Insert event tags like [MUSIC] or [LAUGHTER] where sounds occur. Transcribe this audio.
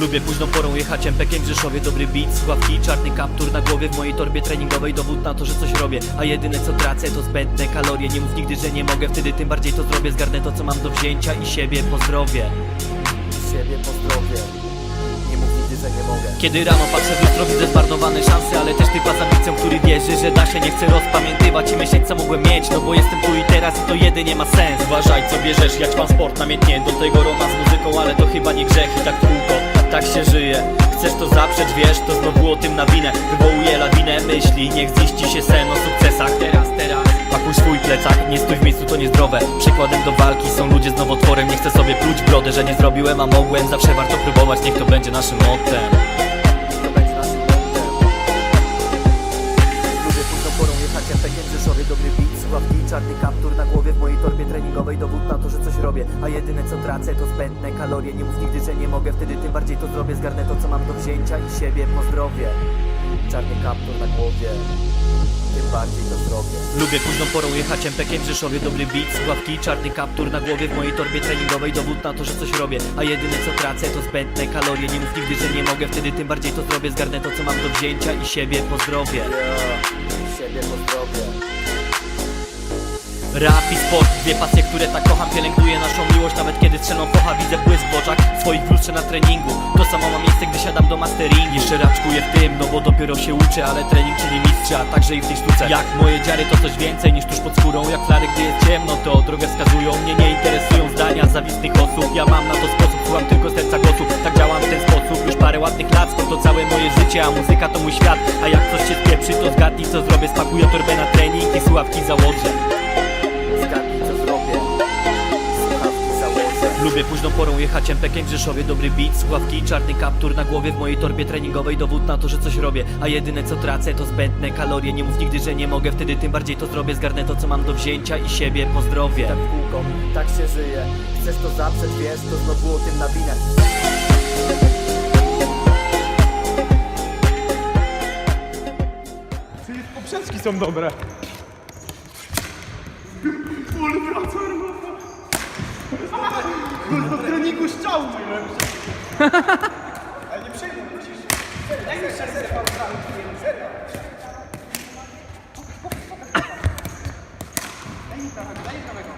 Lubię późną porą jechać MPkiem w Rzeszowie. Dobry beat, słuchawki, czarny kaptur na głowie. W mojej torbie treningowej dowód na to, że coś robię. A jedyne co tracę to zbędne kalorie. Nie mów nigdy, że nie mogę, wtedy tym bardziej to zrobię. Zgarnę to co mam do wzięcia i siebie pozdrowię siebie pozdrowię Nie mów nigdy, że nie mogę. Kiedy rano patrzę w lustro widzę zmarnowane szanse Ale też typa z ambicją, który wierzy, że da się. Nie chcę rozpamiętywać i myśleć co mogłem mieć No bo jestem tu i teraz i to jedynie ma sens. Uważaj co bierzesz, jak pan sport namiętnie. Do tego Roma z muzyką, ale to chyba nie grzech I tak kółko, tak się żyje. Chcesz to zaprzeć, wiesz, to znowu o tym nawinę Wywołuje lawinę myśli, niech ziści się sen o sukcesach. Teraz, teraz. Pakuj swój plecak, nie stój w miejscu, to niezdrowe. Przykładem do walki są ludzie z nowotworem. Nie chcę sobie pluć brodę, że nie zrobiłem, a mogłem. Zawsze warto próbować, niech to będzie naszym mottem. Lubię późną porą jechać MPkiem w Rzeszowie Dobry beat, słuchawki, czarny kaptur na głowie treningowej dowód na to, że coś robię. A jedyne co tracę to zbędne kalorie. Nie mów nigdy, że nie mogę, wtedy tym bardziej to zrobię. Zgarnę to co mam do wzięcia i siebie pozdrowię Czarny kaptur na głowie. Tym bardziej to zrobię. Lubię późną porą jechać MPkiem w Rzeszowie. Dobry beat, słuchawki, czarny kaptur na głowie. W mojej torbie treningowej dowód na to, że coś robię. A jedyne co tracę to zbędne kalorie. Nie mów nigdy, że nie mogę, wtedy tym bardziej to zrobię. Zgarnę to co mam do wzięcia i siebie pozdrowię yeah. Siebie pozdrowię Rap i sport, dwie pasje, które tak kocham Pielęgnuję naszą miłość, nawet kiedy strzelą focha Widzę błysk w oczach, swoich w na treningu. To samo ma miejsce, gdy siadam do masteringu Jeszcze raczkuję w tym, no bo dopiero się uczę Ale trening czyli mistrza, także i w tej sztuce. Jak moje dziary to coś więcej niż tuż pod skórą. Jak flary, gdy jest ciemno, to drogę wskazują Mnie nie interesują zdania zawistnych osób. Ja mam na to sposób, słucham tylko serca głosu. Tak działam w ten sposób, już parę ładnych lat Sport to całe moje życie, a muzyka to mój świat. A jak coś się spieprzy, to zgadnij co zrobię. Spakuję torbę na trening i słuchawki założę Lubię późną porą jechać MPkiem w Rzeszowie. Dobry beat, słuchawki, czarny kaptur na głowie W mojej torbie treningowej. Dowód na to, że coś robię A jedyne co tracę to zbędne kalorie. Nie mów nigdy, że nie mogę, wtedy tym bardziej to zrobię. Zgarnę to co mam do wzięcia i siebie pozdrowię. Tak w kółko, tak się żyje. Chcesz to zaprzeć, wiesz, to znowu o tym nawinę. Czyli poprzeczki są dobre. Pól wraca Do treningu ściał najlepsze. [LAUGHS] Ale nie przejmuj, musisz. Daj mi szansę, Serio. Daj mi prawego, daj mi prawego.